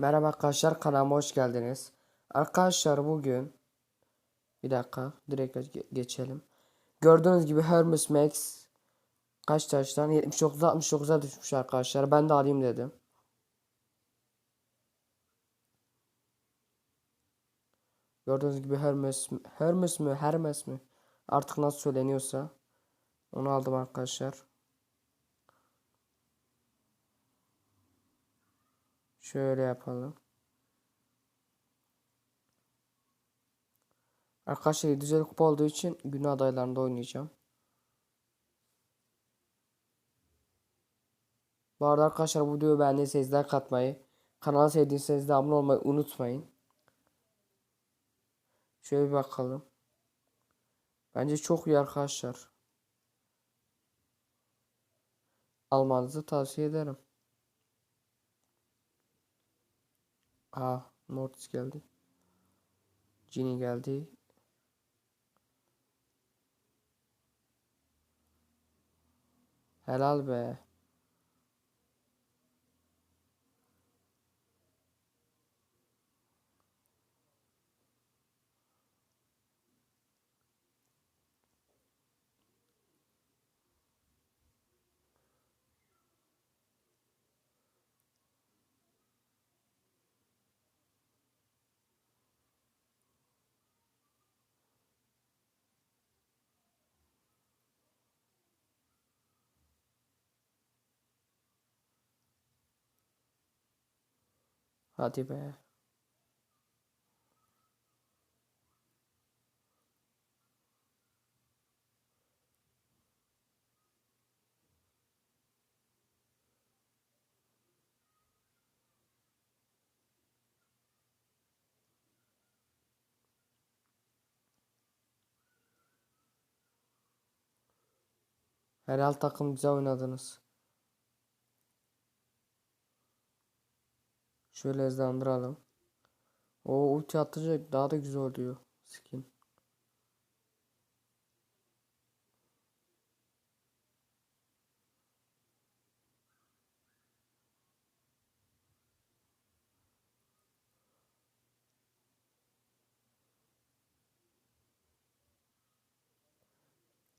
Merhaba arkadaşlar kanalıma hoş geldiniz. Arkadaşlar bugün bir dakika direkt ge- geçelim. Gördüğünüz gibi Hermes Max kaç taştan 79 69'a düşmüş arkadaşlar. Ben de alayım dedim. Gördüğünüz gibi Hermes Hermes mi Hermes mi artık nasıl söyleniyorsa onu aldım arkadaşlar. Şöyle yapalım. Arkadaşlar 750 kupa olduğu için gün adaylarında oynayacağım. Bu arada arkadaşlar bu videoyu beğendiyseniz like atmayı, kanala sevdiyseniz de abone olmayı unutmayın. Şöyle bir bakalım. Bence çok iyi arkadaşlar. Almanızı tavsiye ederim. Aa, Mortis geldi. Ginny geldi. Helal be. Hadi be. Helal takım güzel oynadınız. Şöyle hızlandıralım. O ulti atacak daha da güzel oluyor skin.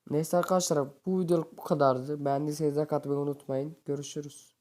Neyse arkadaşlar bu video bu kadardı. Beğendiyseniz like atmayı unutmayın. Görüşürüz.